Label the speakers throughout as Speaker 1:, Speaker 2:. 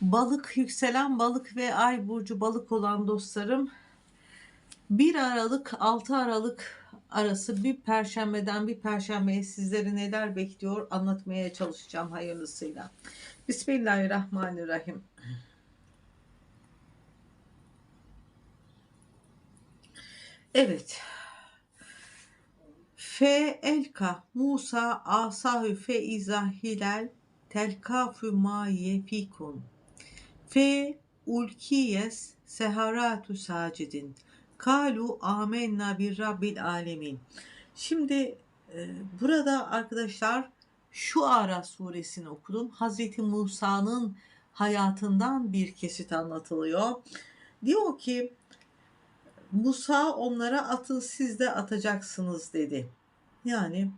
Speaker 1: Balık, yükselen balık ve ay burcu balık olan dostlarım 1 Aralık 6 Aralık arası bir perşembeden bir perşembeye sizleri neler bekliyor anlatmaya çalışacağım hayırlısıyla. Bismillahirrahmanirrahim. Evet. Fe elka Musa asahü fe izahilel telkafü ma yefikun. Fe ulkiyes seharatu sacidin. Kalu amenna bir rabbil alemin. Şimdi e, burada arkadaşlar şu Ara suresini okudum. Hazreti Musa'nın hayatından bir kesit anlatılıyor. Diyor ki Musa onlara atın siz de atacaksınız dedi. Yani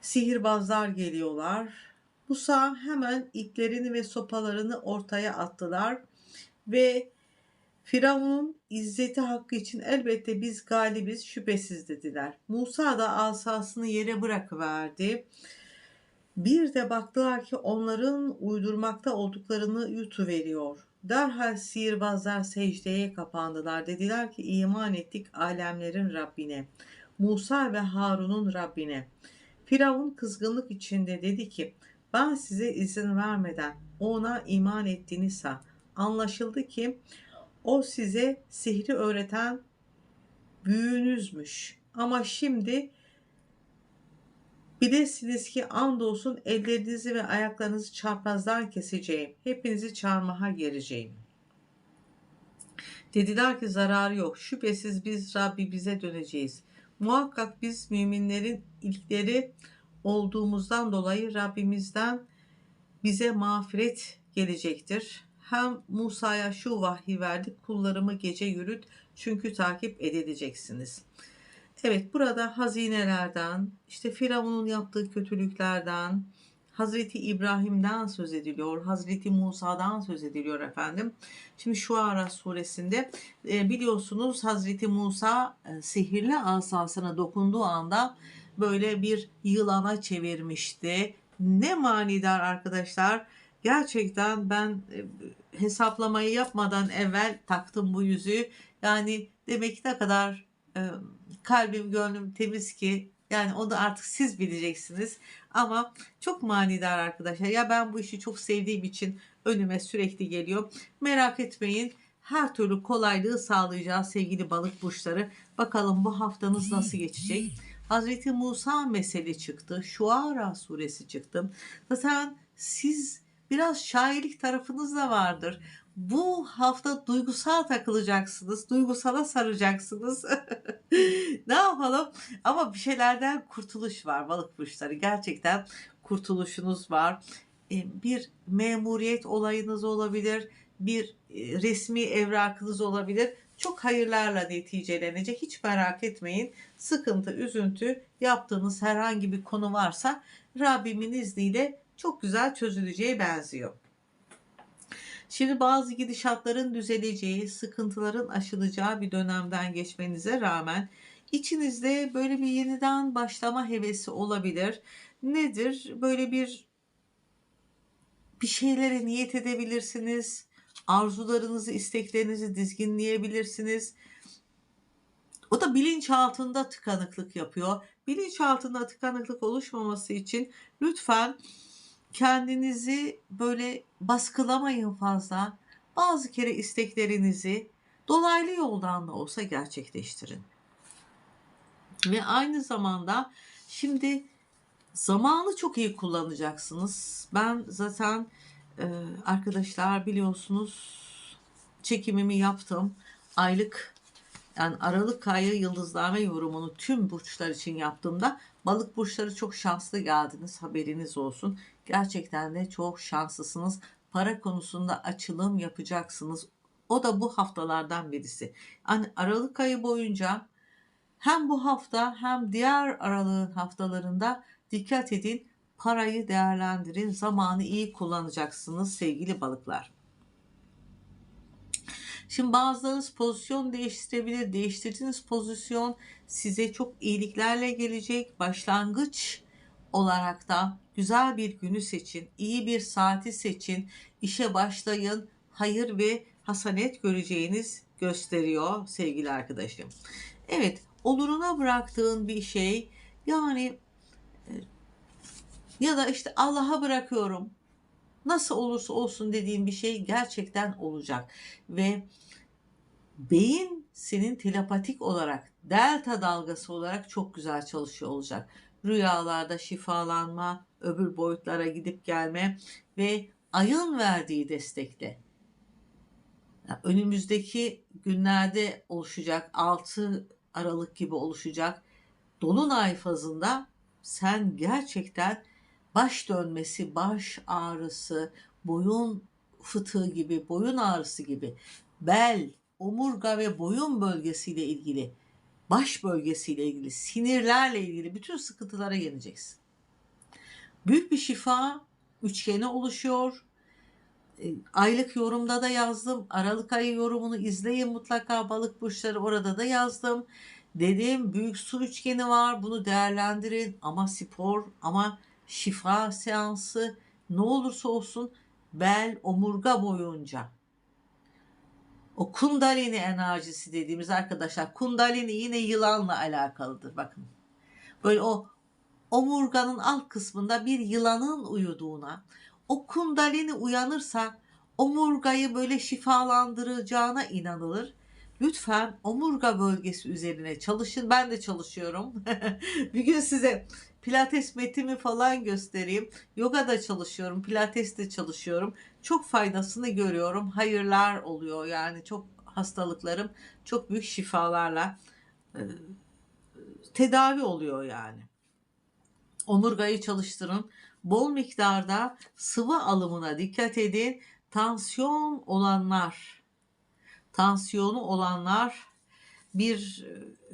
Speaker 1: sihirbazlar geliyorlar. Musa hemen iplerini ve sopalarını ortaya attılar ve Firavun'un izzeti hakkı için elbette biz galibiz şüphesiz dediler. Musa da asasını yere bırakıverdi. Bir de baktılar ki onların uydurmakta olduklarını yutuveriyor. Derhal sihirbazlar secdeye kapandılar. Dediler ki iman ettik alemlerin Rabbine. Musa ve Harun'un Rabbine. Firavun kızgınlık içinde dedi ki ben size izin vermeden ona iman ettiğinizse anlaşıldı ki o size sihri öğreten büyüğünüzmüş. Ama şimdi bilesiniz ki andolsun ellerinizi ve ayaklarınızı çarpazdan keseceğim. Hepinizi çarmıha gereceğim. Dediler ki zararı yok. Şüphesiz biz Rabbi bize döneceğiz. Muhakkak biz müminlerin ilkleri olduğumuzdan dolayı Rabbimizden bize mağfiret gelecektir. Hem Musa'ya şu vahyi verdik kullarımı gece yürüt çünkü takip edileceksiniz. Evet burada hazinelerden, işte Firavun'un yaptığı kötülüklerden, Hazreti İbrahim'den söz ediliyor, Hazreti Musa'dan söz ediliyor efendim. Şimdi şu Ara suresinde e, biliyorsunuz Hazreti Musa e, sihirli asasına dokunduğu anda böyle bir yılana çevirmişti. Ne manidar arkadaşlar. Gerçekten ben e, hesaplamayı yapmadan evvel taktım bu yüzüğü. Yani demek ki ne kadar e, kalbim gönlüm temiz ki yani onu artık siz bileceksiniz. Ama çok manidar arkadaşlar. Ya ben bu işi çok sevdiğim için önüme sürekli geliyor. Merak etmeyin. Her türlü kolaylığı sağlayacağız sevgili balık burçları. Bakalım bu haftanız nasıl geçecek? Hazreti Musa mesele çıktı. Şuara suresi çıktı. Zaten siz biraz şairlik tarafınız da vardır. Bu hafta duygusal takılacaksınız. Duygusala saracaksınız. ne yapalım? Ama bir şeylerden kurtuluş var balık burçları. Gerçekten kurtuluşunuz var. E, Bir memuriyet olayınız olabilir. Bir e, resmi evrakınız olabilir. Çok hayırlarla neticelenecek. Hiç merak etmeyin. Sıkıntı, üzüntü yaptığınız herhangi bir konu varsa Rabbimin izniyle çok güzel çözüleceği benziyor. Şimdi bazı gidişatların düzeleceği, sıkıntıların aşılacağı bir dönemden geçmenize rağmen içinizde böyle bir yeniden başlama hevesi olabilir. Nedir? Böyle bir bir şeylere niyet edebilirsiniz. Arzularınızı, isteklerinizi dizginleyebilirsiniz. O da bilinç altında tıkanıklık yapıyor. Bilinç altında tıkanıklık oluşmaması için lütfen kendinizi böyle baskılamayın fazla. Bazı kere isteklerinizi dolaylı yoldan da olsa gerçekleştirin. Ve aynı zamanda şimdi zamanı çok iyi kullanacaksınız. Ben zaten e, arkadaşlar biliyorsunuz çekimimi yaptım. Aylık yani Aralık ayı yıldızlama yorumunu tüm burçlar için yaptığımda balık burçları çok şanslı geldiniz haberiniz olsun. Gerçekten de çok şanslısınız. Para konusunda açılım yapacaksınız. O da bu haftalardan birisi. Yani Aralık ayı boyunca hem bu hafta hem diğer aralığın haftalarında dikkat edin. Parayı değerlendirin. Zamanı iyi kullanacaksınız sevgili balıklar. Şimdi bazılarınız pozisyon değiştirebilir. Değiştirdiğiniz pozisyon size çok iyiliklerle gelecek. Başlangıç olarak da güzel bir günü seçin, iyi bir saati seçin, işe başlayın, hayır ve hasanet göreceğiniz gösteriyor sevgili arkadaşım. Evet, oluruna bıraktığın bir şey yani ya da işte Allah'a bırakıyorum. Nasıl olursa olsun dediğin bir şey gerçekten olacak ve beyin senin telepatik olarak delta dalgası olarak çok güzel çalışıyor olacak. Rüyalarda şifalanma, öbür boyutlara gidip gelme ve ayın verdiği destekle yani önümüzdeki günlerde oluşacak 6 Aralık gibi oluşacak dolunay fazında sen gerçekten baş dönmesi, baş ağrısı, boyun fıtığı gibi, boyun ağrısı gibi bel, omurga ve boyun bölgesiyle ilgili, baş bölgesiyle ilgili, sinirlerle ilgili bütün sıkıntılara yeneceksin. Büyük bir şifa üçgeni oluşuyor. E, aylık yorumda da yazdım. Aralık ayı yorumunu izleyin mutlaka balık burçları orada da yazdım. Dedim büyük su üçgeni var bunu değerlendirin ama spor ama şifa seansı ne olursa olsun bel omurga boyunca o kundalini enerjisi dediğimiz arkadaşlar kundalini yine yılanla alakalıdır bakın. Böyle o omurganın alt kısmında bir yılanın uyuduğuna o kundalini uyanırsa omurgayı böyle şifalandıracağına inanılır. Lütfen omurga bölgesi üzerine çalışın. Ben de çalışıyorum. bir gün size pilates metimi falan göstereyim. Yoga da çalışıyorum, pilates de çalışıyorum. Çok faydasını görüyorum. Hayırlar oluyor yani çok hastalıklarım çok büyük şifalarla e, tedavi oluyor yani. Omurgayı çalıştırın. Bol miktarda sıvı alımına dikkat edin. Tansiyon olanlar, tansiyonu olanlar bir e,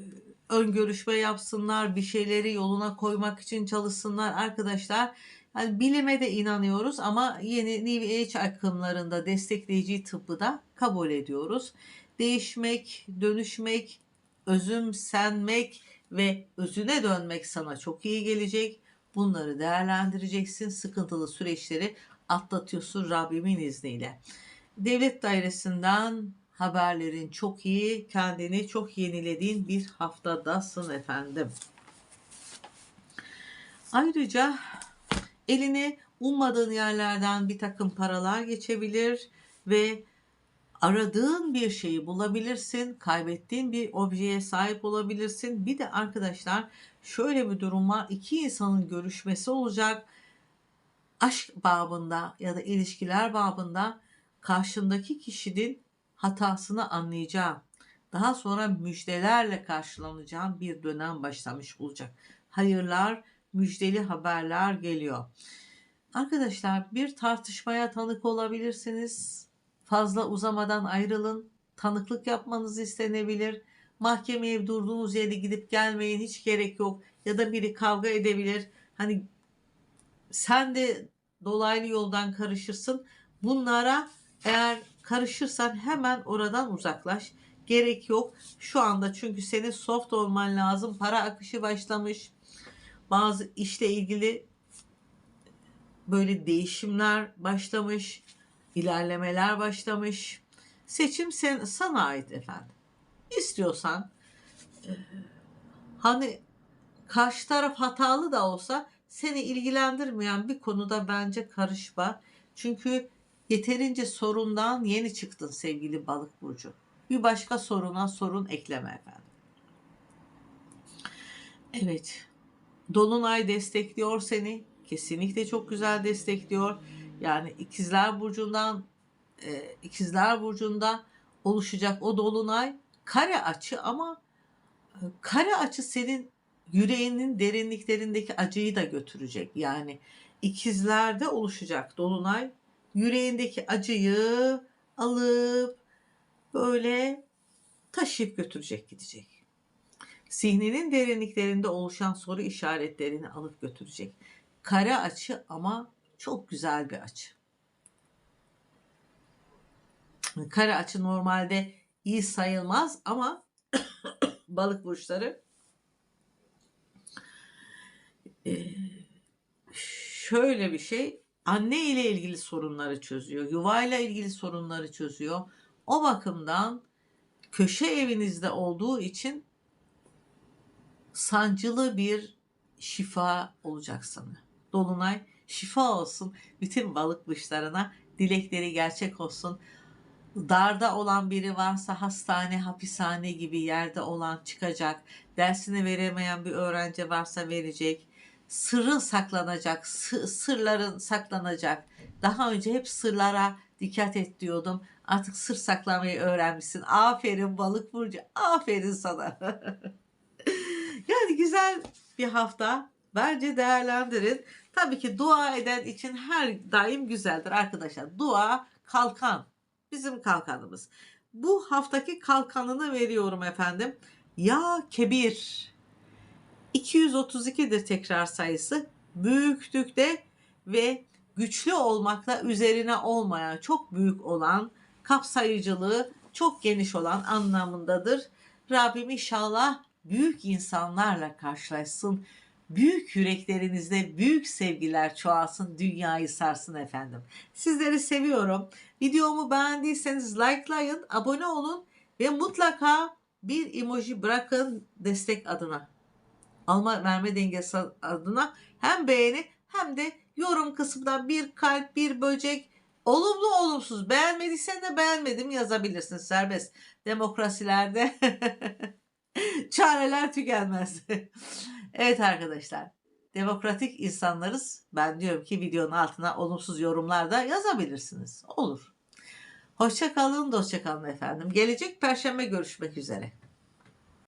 Speaker 1: ön görüşme yapsınlar, bir şeyleri yoluna koymak için çalışsınlar arkadaşlar. Yani bilime de inanıyoruz ama yeni New Age akımlarında destekleyici tıbbı da kabul ediyoruz. Değişmek, dönüşmek, özümsenmek ve özüne dönmek sana çok iyi gelecek. Bunları değerlendireceksin. Sıkıntılı süreçleri atlatıyorsun Rabbimin izniyle. Devlet dairesinden haberlerin çok iyi, kendini çok yenilediğin bir haftadasın efendim. Ayrıca eline ummadığın yerlerden bir takım paralar geçebilir ve aradığın bir şeyi bulabilirsin, kaybettiğin bir objeye sahip olabilirsin. Bir de arkadaşlar şöyle bir durum var. İki insanın görüşmesi olacak. Aşk babında ya da ilişkiler babında karşındaki kişinin hatasını anlayacağım. Daha sonra müjdelerle karşılanacağım bir dönem başlamış olacak. Hayırlar, müjdeli haberler geliyor. Arkadaşlar bir tartışmaya tanık olabilirsiniz. Fazla uzamadan ayrılın. Tanıklık yapmanız istenebilir. Mahkemeye durduğunuz yere gidip gelmeyin hiç gerek yok. Ya da biri kavga edebilir. Hani sen de dolaylı yoldan karışırsın. Bunlara eğer karışırsan hemen oradan uzaklaş. Gerek yok. Şu anda çünkü senin soft olman lazım. Para akışı başlamış. Bazı işle ilgili böyle değişimler başlamış. ilerlemeler başlamış. Seçim sen, sana ait efendim. İstiyorsan e, hani karşı taraf hatalı da olsa seni ilgilendirmeyen bir konuda bence karışma. Çünkü Yeterince sorundan yeni çıktın sevgili balık burcu. Bir başka soruna sorun ekleme efendim. Evet. Dolunay destekliyor seni. Kesinlikle çok güzel destekliyor. Yani ikizler burcundan e, ikizler burcunda oluşacak o dolunay kare açı ama e, kare açı senin yüreğinin derinliklerindeki acıyı da götürecek. Yani ikizlerde oluşacak dolunay yüreğindeki acıyı alıp böyle taşıyıp götürecek gidecek. Zihninin derinliklerinde oluşan soru işaretlerini alıp götürecek. Kare açı ama çok güzel bir açı. Kare açı normalde iyi sayılmaz ama balık burçları şöyle bir şey anne ile ilgili sorunları çözüyor. Yuvayla ilgili sorunları çözüyor. O bakımdan köşe evinizde olduğu için sancılı bir şifa olacak sana. Dolunay şifa olsun bütün balık burçlarına. Dilekleri gerçek olsun. Darda olan biri varsa hastane, hapishane gibi yerde olan çıkacak. Dersini veremeyen bir öğrenci varsa verecek. Sırrın saklanacak, sı- sırların saklanacak. Daha önce hep sırlara dikkat et diyordum. Artık sır saklamayı öğrenmişsin. Aferin balık burcu. Aferin sana. yani güzel bir hafta. Bence değerlendirin. Tabii ki dua eden için her daim güzeldir arkadaşlar. Dua kalkan. Bizim kalkanımız. Bu haftaki kalkanını veriyorum efendim. Ya kebir. 232'dir tekrar sayısı. Büyüklükte ve güçlü olmakla üzerine olmayan, çok büyük olan, kapsayıcılığı çok geniş olan anlamındadır. Rabbim inşallah büyük insanlarla karşılaşsın. Büyük yüreklerinizde büyük sevgiler çoğalsın, dünyayı sarsın efendim. Sizleri seviyorum. Videomu beğendiyseniz likelayın, abone olun ve mutlaka bir emoji bırakın destek adına. Alma verme dengesi adına hem beğeni hem de yorum kısmından bir kalp, bir böcek, olumlu olumsuz beğenmediysen de beğenmedim yazabilirsin serbest. Demokrasilerde çareler tükenmez. evet arkadaşlar. Demokratik insanlarız. Ben diyorum ki videonun altına olumsuz yorumlar da yazabilirsiniz. Olur. Hoşça kalın, dostça kalın efendim. Gelecek perşembe görüşmek üzere.